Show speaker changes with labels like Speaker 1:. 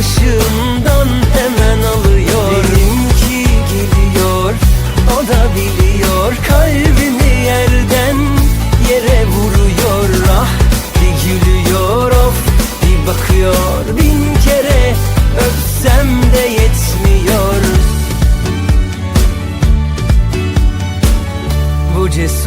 Speaker 1: başımdan hemen alıyor. Benimki gidiyor o da biliyor. Kalbimi yerden yere vuruyor. Ah bir gülüyor of bir bakıyor. Bin kere öpsem de yetmiyor. Bu cesur